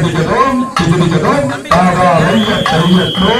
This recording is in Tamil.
பிடிக்கிறோம் பிடிக்கிறோம் ஆகா லைய தையற்றோம்.